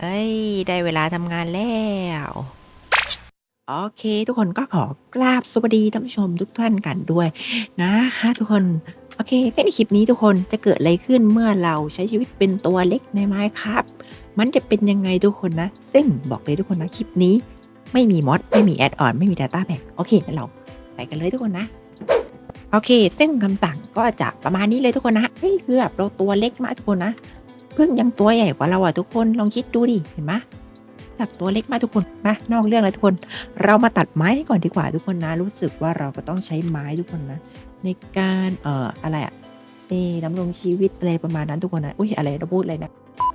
เอ้ย ได้เวลาทำงานแล้ว โอเค ทุกคนก็ขอกราบสวัสดีท่านผู้ชมทุกท่านกันด้วยนะคะทุกคนโอเคในคลิปนี้ทุกคนจะเกิดอะไรขึ้นเมื่อเราใช้ชีวิตเป็นตัวเล็กในไม้ครับ มันจะเป็นยังไงทุกคนนะ ซึ่งบอกเลยทุกคนนะคลิปนี้ ไม่มีมอดไม่มีแอดออนไม่มี Data Pack โอเคงั้นเราไปกันเลยทุกคนนะ โอเค ซึ่งคำสั่งก็จะประมาณนี้เลยทุกคนนะเฮ้ยคือแบบเราตัวเล็กมากทุกคนนะ พิ่งยังตัวใหญ่กว่าเราอะทุกคนลองคิดดูดิเห็นไหมแบบตัวเล็กมากทุกคนมานอกเรื่องเลยทุกคน เรามาตัดไม้ก่อนดีกว่าทุกคนนะ รู้สึกว่าเราก็ต้องใช้ไม้ทุกคนนะ ในการเอ่ออะไรอะเอดำรงชีวิตอะไรประมาณนั้นทุกคนนะอุ้ยอะไรเราพูดเลยนะ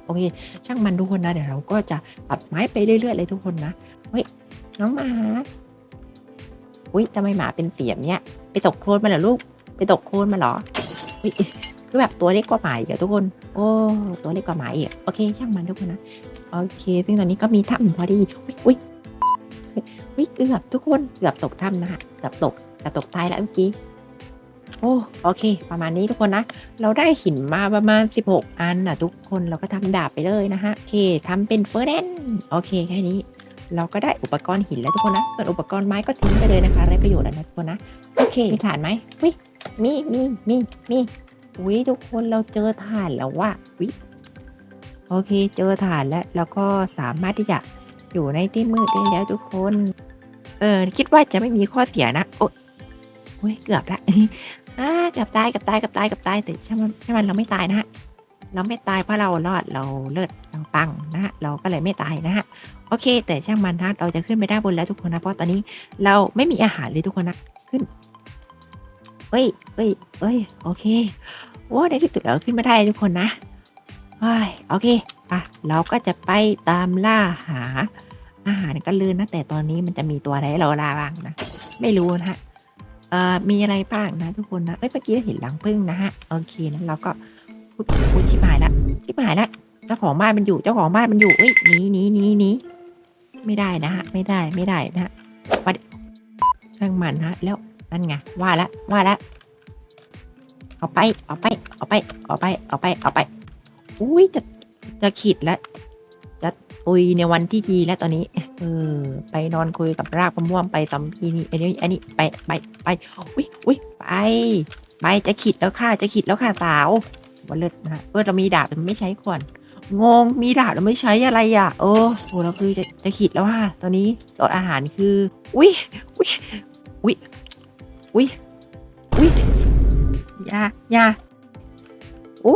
โอเค ช่างมันทุกคนนะเดี๋ยวเราก็จะตัดไม้ไปเรื่อยๆเลยทุกคนนะเฮ้ยน้องหมาอุ้ยทำไมหมาเป็นเสียงเนี้ยไปตกโคลนมาเหรอลูก ไปตกโคลนมาเหรอ อุ๊ยคือแบบตัวเล็กกว่าหมาอีกอะทุกคน โอ้ตัวเล็กกว่าหมาอีกโอเค ช่างมันทุกคนนะโอเคซึ่งตอนนี้ก็มีถ้ำพอดีอุ้ยอุ้ยอุ้ยเกือบทุกคนเกือบตกถ้ำนะฮะเกือบตกเกือบตกตายแล้วเมื่อกี้โอ้โอเค ประมาณนี้ทุกคนนะ เราได้หินมาประมาณ 16 อันนะทุกคนเราก็ทำดาบไปเลยนะฮะโอเคทำเป็นเฟอร์เรนโอเคแค่นี้ เราก็ได้อุปกรณ์หินแล้วทุกคนนะส่วนอุปกรณ์ไม้ก็ทิ้งไปเลยนะคะไรประโยชน์แล้วนะทุกคนนะโอเคมีฐานไหมวิมีมีมีมี วิทุกคนเราเจอฐานแล้วว่าวิโอเคเจอฐานแล้วแล้วก็สามารถที่จะอยู่ในที่มืดได้แล้วทุกคน เออคิดว่าจะไม่มีข้อเสียนะโอยโอ้ยเกือบละอ่าเกือบตายเกือบตายเกือบตายเกือบตายแต่ใช่มันใช่มันเราไม่ตายนะฮะเราไม่ตายเพราะเรารอดเราเลิศเราปังนะฮะเราก็เลยไม่ตายนะฮะโอเค แต่ช่างมันนะเราจะขึ้นไปได้บนแล้วทุกคนนะเพราะตอนนี้เราไม่มีอาหารเลยทุกคนนะขึ้น เอ้ยเอ้ยเอ้ย โอเค โอ้ ในที่สุดเราขึ้นมาได้ทุกคนนะเฮ้ยโอเคอะเราก็จะไปตามล่าหา อาหารกันลยนะ แต่ตอนนี้มันจะมีตัวอะไรให้เราล่าบ้างนะ ไม่รู้นะฮะ เอ่อ มีอะไรบ้างนะทุกคนนะ เอ้ย เมื่อกี้เราเห็นหลังพึ่งนะฮะ โอเคนั้นเราก็พูดพูดชิบหายละ ชิบหายละ เจ้าของบ้านมันอยู่ เจ้าของบ้านมันอยู่เอ้ยหนีหนีหนีหนีไม่ได้นะฮะ ไม่ได้ ไม่ได้นะฮะว่าช่างมันฮะ แล้ว นั่นไง ว่าละ ว่าละ เอาไป เอาไป เอาไป เอาไป เอาไป เอาไป อุ้ยจะ จะขีดแล้ว จะตุยในวันที่ดีแล้วตอนนี้ เออ ไปนอนคุยกับรากมะม่วงไปตอมทีนี่อันนี้ อันนี้ ไป ไป ไป อุ้ยอุ้ยไป ไป จะขีดแล้วค่ะ จะขีดแล้วค่ะสาววันเลิศนะฮะเออเรามีดาบแต่ไม่ใช้ก่อนงงมีดาบเราไม่ใช้อะไรอะเออโหเราคือจะจะขีดแล้วค่ะตอนนี้รสอาหารคือ อุ้ยอุ้ยอุ้ย อุ้ยอุ้ยยายาโอ้